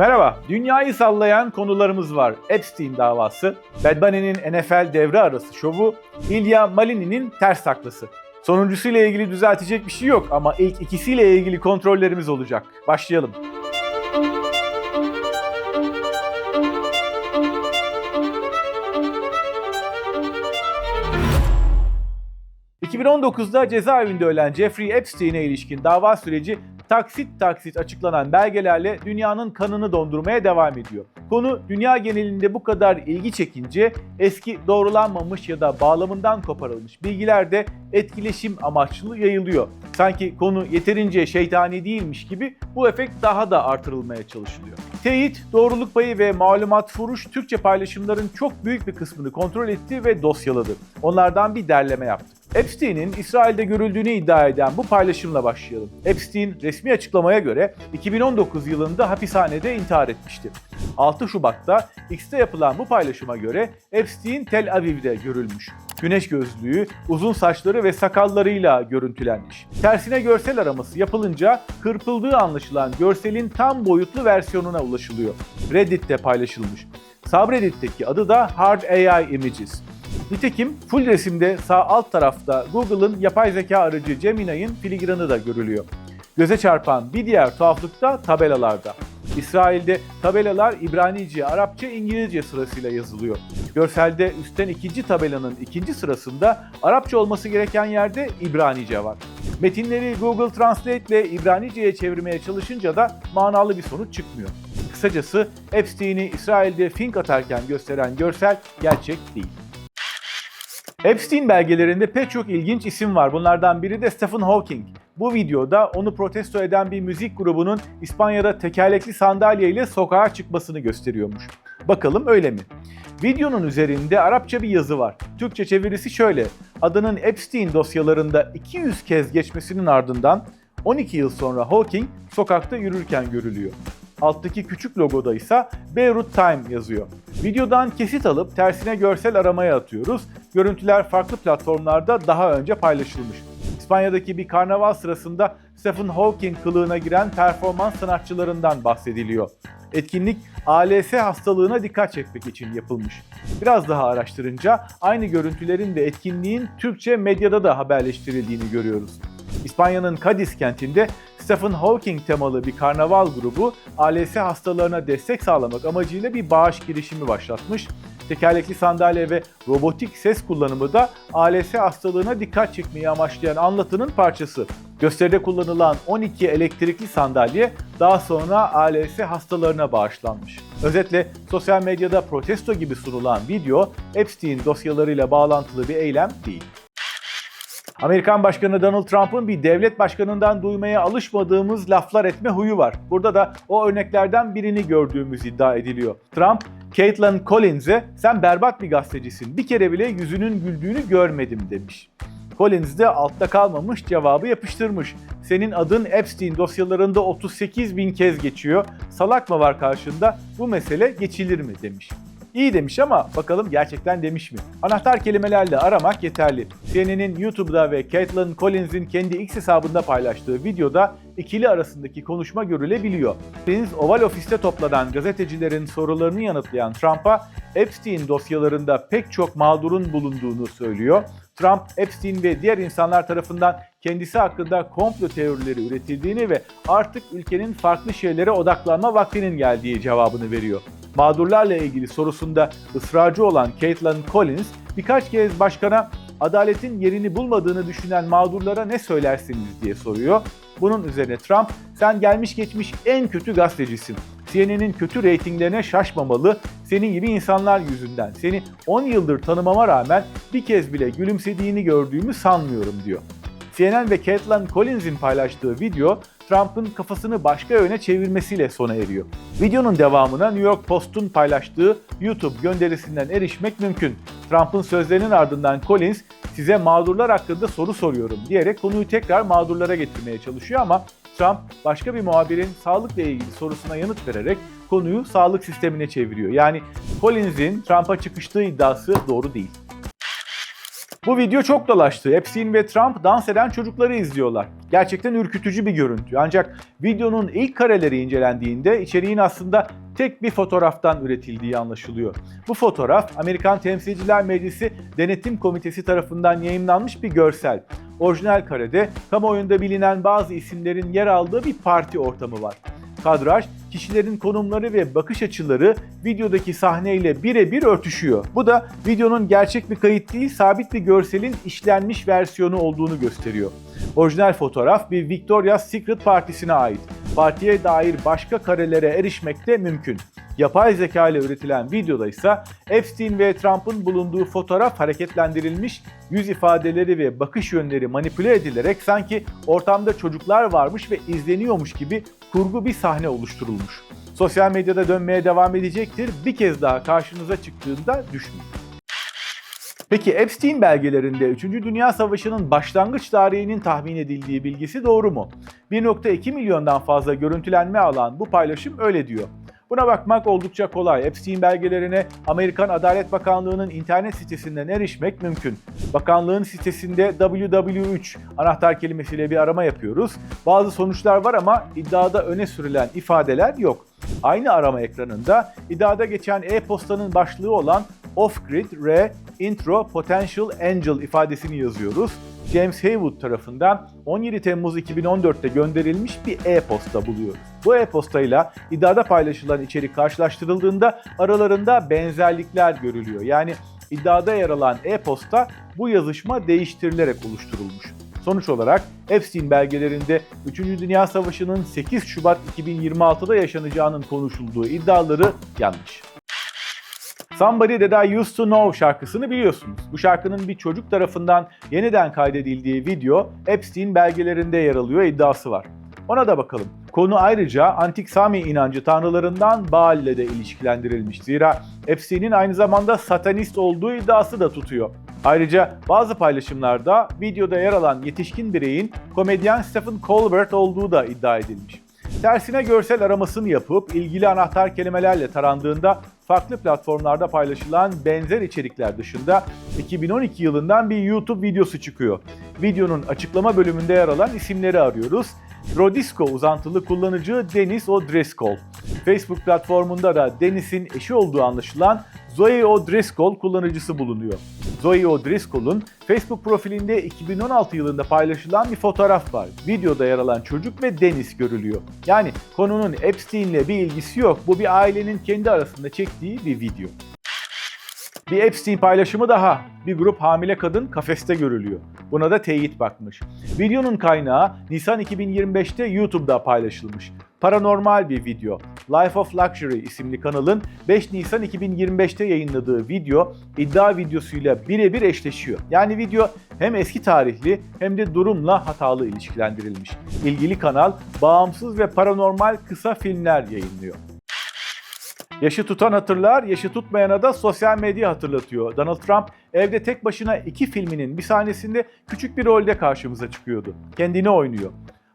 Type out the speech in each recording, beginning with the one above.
Merhaba, dünyayı sallayan konularımız var. Epstein davası, Bad Bunny'nin NFL devre arası şovu, Ilya Malini'nin ters taklası. Sonuncusuyla ilgili düzeltecek bir şey yok ama ilk ikisiyle ilgili kontrollerimiz olacak. Başlayalım. ...2019'da cezaevinde ölen Jeffrey Epstein'e ilişkin dava süreci taksit taksit açıklanan belgelerle dünyanın kanını dondurmaya devam ediyor. Konu dünya genelinde bu kadar ilgi çekince eski doğrulanmamış ya da bağlamından koparılmış bilgiler de etkileşim amaçlı yayılıyor. Sanki konu yeterince şeytani değilmiş gibi bu efekt daha da artırılmaya çalışılıyor. Teyit, doğruluk payı ve malumat furuş Türkçe paylaşımların çok büyük bir kısmını kontrol etti ve dosyaladı. Onlardan bir derleme yaptık. Epstein'in İsrail'de görüldüğünü iddia eden bu paylaşımla başlayalım. Epstein resmi açıklamaya göre 2019 yılında hapishanede intihar etmişti. 6 Şubat'ta X'te yapılan bu paylaşıma göre Epstein Tel Aviv'de görülmüş. Güneş gözlüğü, uzun saçları ve sakallarıyla görüntülenmiş. Tersine görsel araması yapılınca kırpıldığı anlaşılan görselin tam boyutlu versiyonuna ulaşılıyor. Reddit'te paylaşılmış. Subreddit'teki adı da Hard AI Images. Nitekim full resimde sağ alt tarafta Google'ın yapay zeka aracı Gemini'nin filigranı da görülüyor. Göze çarpan bir diğer tuhaflık da tabelalarda. İsrail'de tabelalar İbranice, Arapça, İngilizce sırasıyla yazılıyor. Görselde üstten ikinci tabelanın ikinci sırasında Arapça olması gereken yerde İbranice var. Metinleri Google Translate ile İbranice'ye çevirmeye çalışınca da manalı bir sonuç çıkmıyor. Kısacası Epstein'i İsrail'de fink atarken gösteren görsel gerçek değil. Epstein belgelerinde pek çok ilginç isim var. Bunlardan biri de Stephen Hawking. Bu videoda onu protesto eden bir müzik grubunun İspanya'da tekerlekli sandalye ile sokağa çıkmasını gösteriyormuş. Bakalım öyle mi? Videonun üzerinde Arapça bir yazı var. Türkçe çevirisi şöyle. Adının Epstein dosyalarında 200 kez geçmesinin ardından 12 yıl sonra Hawking sokakta yürürken görülüyor. Alttaki küçük logoda ise Beirut Time yazıyor. Videodan kesit alıp tersine görsel aramaya atıyoruz. Görüntüler farklı platformlarda daha önce paylaşılmış. İspanya'daki bir karnaval sırasında Stephen Hawking kılığına giren performans sanatçılarından bahsediliyor. Etkinlik ALS hastalığına dikkat çekmek için yapılmış. Biraz daha araştırınca aynı görüntülerin ve etkinliğin Türkçe medyada da haberleştirildiğini görüyoruz. İspanya'nın Cadiz kentinde Stephen Hawking temalı bir karnaval grubu ALS hastalarına destek sağlamak amacıyla bir bağış girişimi başlatmış. Tekerlekli sandalye ve robotik ses kullanımı da ALS hastalığına dikkat çekmeyi amaçlayan anlatının parçası. Gösteride kullanılan 12 elektrikli sandalye daha sonra ALS hastalarına bağışlanmış. Özetle sosyal medyada protesto gibi sunulan video Epstein dosyalarıyla bağlantılı bir eylem değil. Amerikan Başkanı Donald Trump'ın bir devlet başkanından duymaya alışmadığımız laflar etme huyu var. Burada da o örneklerden birini gördüğümüz iddia ediliyor. Trump, Caitlin Collins'e sen berbat bir gazetecisin, bir kere bile yüzünün güldüğünü görmedim demiş. Collins de altta kalmamış cevabı yapıştırmış. Senin adın Epstein dosyalarında 38 bin kez geçiyor. Salak mı var karşında? Bu mesele geçilir mi demiş. İyi demiş ama bakalım gerçekten demiş mi? Anahtar kelimelerle aramak yeterli. CNN'in YouTube'da ve Caitlin Collins'in kendi X hesabında paylaştığı videoda ikili arasındaki konuşma görülebiliyor. Collins Oval Ofis'te toplanan gazetecilerin sorularını yanıtlayan Trump'a Epstein dosyalarında pek çok mağdurun bulunduğunu söylüyor. Trump, Epstein ve diğer insanlar tarafından kendisi hakkında komplo teorileri üretildiğini ve artık ülkenin farklı şeylere odaklanma vaktinin geldiği cevabını veriyor. Mağdurlarla ilgili sorusunda ısrarcı olan Caitlin Collins birkaç kez başkana adaletin yerini bulmadığını düşünen mağdurlara ne söylersiniz diye soruyor. Bunun üzerine Trump sen gelmiş geçmiş en kötü gazetecisin. CNN'in kötü reytinglerine şaşmamalı, senin gibi insanlar yüzünden. Seni 10 yıldır tanımama rağmen bir kez bile gülümsediğini gördüğümü sanmıyorum diyor. CNN ve Caitlin Collins'in paylaştığı video Trump'ın kafasını başka yöne çevirmesiyle sona eriyor. Videonun devamına New York Post'un paylaştığı YouTube gönderisinden erişmek mümkün. Trump'ın sözlerinin ardından Collins size mağdurlar hakkında soru soruyorum diyerek konuyu tekrar mağdurlara getirmeye çalışıyor ama Trump başka bir muhabirin sağlıkla ilgili sorusuna yanıt vererek konuyu sağlık sistemine çeviriyor. Yani Collins'in Trump'a çıkıştığı iddiası doğru değil. Bu video çok dolaştı. Epstein ve Trump dans eden çocukları izliyorlar. Gerçekten ürkütücü bir görüntü. Ancak videonun ilk kareleri incelendiğinde içeriğin aslında tek bir fotoğraftan üretildiği anlaşılıyor. Bu fotoğraf Amerikan Temsilciler Meclisi Denetim Komitesi tarafından yayınlanmış bir görsel. Orijinal karede kamuoyunda bilinen bazı isimlerin yer aldığı bir parti ortamı var. Kadraj, kişilerin konumları ve bakış açıları videodaki sahneyle birebir örtüşüyor. Bu da videonun gerçek bir kayıt değil, sabit bir görselin işlenmiş versiyonu olduğunu gösteriyor. Orijinal fotoğraf bir Victoria's Secret partisine ait. Partiye dair başka karelere erişmek de mümkün. Yapay zeka ile üretilen videoda ise Epstein ve Trump'ın bulunduğu fotoğraf hareketlendirilmiş, yüz ifadeleri ve bakış yönleri manipüle edilerek sanki ortamda çocuklar varmış ve izleniyormuş gibi kurgu bir sahne oluşturulmuş. Sosyal medyada dönmeye devam edecektir. Bir kez daha karşınıza çıktığında düşmeyin. Peki Epstein belgelerinde 3. Dünya Savaşı'nın başlangıç tarihinin tahmin edildiği bilgisi doğru mu? 1.2 milyondan fazla görüntülenme alan bu paylaşım öyle diyor. Buna bakmak oldukça kolay. Epstein belgelerine Amerikan Adalet Bakanlığı'nın internet sitesinden erişmek mümkün. Bakanlığın sitesinde WW3 anahtar kelimesiyle bir arama yapıyoruz. Bazı sonuçlar var ama iddiada öne sürülen ifadeler yok. Aynı arama ekranında iddiada geçen e-postanın başlığı olan Off-Grid R Intro Potential Angel ifadesini yazıyoruz. James Haywood tarafından 17 Temmuz 2014'te gönderilmiş bir e-posta buluyoruz. Bu e-postayla iddiada paylaşılan içerik karşılaştırıldığında aralarında benzerlikler görülüyor. Yani iddiada yer alan e-posta bu yazışma değiştirilerek oluşturulmuş. Sonuç olarak Epstein belgelerinde 3. Dünya Savaşı'nın 8 Şubat 2026'da yaşanacağının konuşulduğu iddiaları yanlış. Somebody That I Used To Know şarkısını biliyorsunuz. Bu şarkının bir çocuk tarafından yeniden kaydedildiği video Epstein belgelerinde yer alıyor iddiası var. Ona da bakalım. Konu ayrıca antik Sami inancı tanrılarından Baal ile de ilişkilendirilmiş. Zira Epstein'in aynı zamanda satanist olduğu iddiası da tutuyor. Ayrıca bazı paylaşımlarda videoda yer alan yetişkin bireyin komedyen Stephen Colbert olduğu da iddia edilmiş. Tersine görsel aramasını yapıp ilgili anahtar kelimelerle tarandığında farklı platformlarda paylaşılan benzer içerikler dışında 2012 yılından bir YouTube videosu çıkıyor. Videonun açıklama bölümünde yer alan isimleri arıyoruz. Rodisco uzantılı kullanıcı Dennis O'Driscoll. Facebook platformunda da Dennis'in eşi olduğu anlaşılan Zoe O'Driscoll kullanıcısı bulunuyor. Zoe O'Driscoll'un Facebook profilinde 2016 yılında paylaşılan bir fotoğraf var. Videoda yer alan çocuk ve Dennis görülüyor. Yani konunun Epstein'le bir ilgisi yok. Bu bir ailenin kendi arasında çektiği bir video. Bir Epstein paylaşımı daha. Bir grup hamile kadın kafeste görülüyor. Buna da teyit bakmış. Videonun kaynağı Nisan 2025'te YouTube'da paylaşılmış. Paranormal bir video. Life of Luxury isimli kanalın 5 Nisan 2025'te yayınladığı video iddia videosuyla birebir eşleşiyor. Yani video hem eski tarihli hem de durumla hatalı ilişkilendirilmiş. İlgili kanal bağımsız ve paranormal kısa filmler yayınlıyor. Yaşı tutan hatırlar, yaşı tutmayana da sosyal medya hatırlatıyor. Donald Trump evde tek başına iki filminin bir sahnesinde küçük bir rolde karşımıza çıkıyordu. Kendini oynuyor.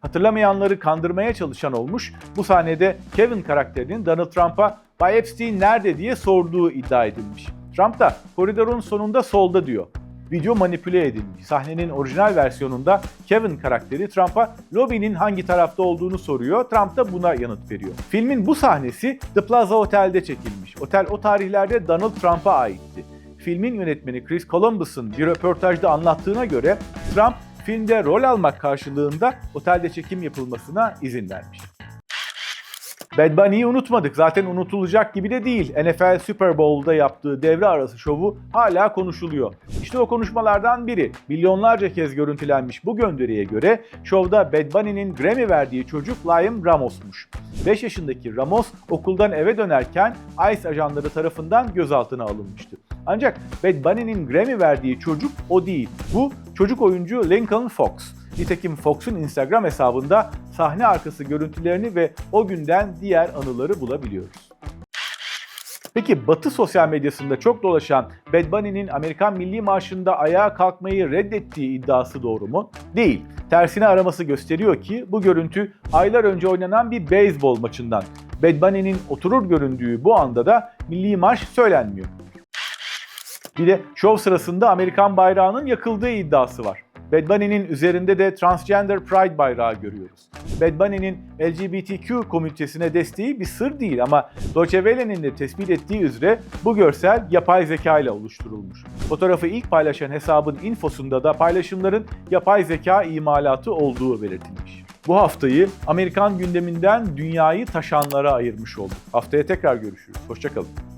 Hatırlamayanları kandırmaya çalışan olmuş. Bu sahnede Kevin karakterinin Donald Trump'a Bay Epstein nerede diye sorduğu iddia edilmiş. Trump da koridorun sonunda solda diyor. Video manipüle edilmiş. Sahnenin orijinal versiyonunda Kevin karakteri Trump'a lobinin hangi tarafta olduğunu soruyor. Trump da buna yanıt veriyor. Filmin bu sahnesi The Plaza Otel'de çekilmiş. Otel o tarihlerde Donald Trump'a aitti. Filmin yönetmeni Chris Columbus'un bir röportajda anlattığına göre Trump filmde rol almak karşılığında otelde çekim yapılmasına izin vermiş. Bad Bunny'yi unutmadık. Zaten unutulacak gibi de değil. NFL Super Bowl'da yaptığı devre arası şovu hala konuşuluyor. İşte o konuşmalardan biri. Milyonlarca kez görüntülenmiş bu gönderiye göre şovda Bad Bunny'nin Grammy verdiği çocuk Liam Ramos'muş. 5 yaşındaki Ramos okuldan eve dönerken ICE ajanları tarafından gözaltına alınmıştı. Ancak Bad Bunny'nin Grammy verdiği çocuk o değil. Bu çocuk oyuncu Lincoln Fox. Nitekim Fox'un Instagram hesabında sahne arkası görüntülerini ve o günden diğer anıları bulabiliyoruz. Peki Batı sosyal medyasında çok dolaşan Bad Bunny'nin Amerikan Milli Marşı'nda ayağa kalkmayı reddettiği iddiası doğru mu? Değil. Tersine araması gösteriyor ki bu görüntü aylar önce oynanan bir beyzbol maçından. Bad Bunny'nin oturur göründüğü bu anda da Milli Marş söylenmiyor. Bir de şov sırasında Amerikan bayrağının yakıldığı iddiası var. Bad Bunny'nin üzerinde de Transgender Pride bayrağı görüyoruz. Bad Bunny'nin LGBTQ komünitesine desteği bir sır değil ama Deutsche Welle'nin de tespit ettiği üzere bu görsel yapay zeka ile oluşturulmuş. Fotoğrafı ilk paylaşan hesabın infosunda da paylaşımların yapay zeka imalatı olduğu belirtilmiş. Bu haftayı Amerikan gündeminden dünyayı taşanlara ayırmış olduk. Haftaya tekrar görüşürüz. Hoşçakalın.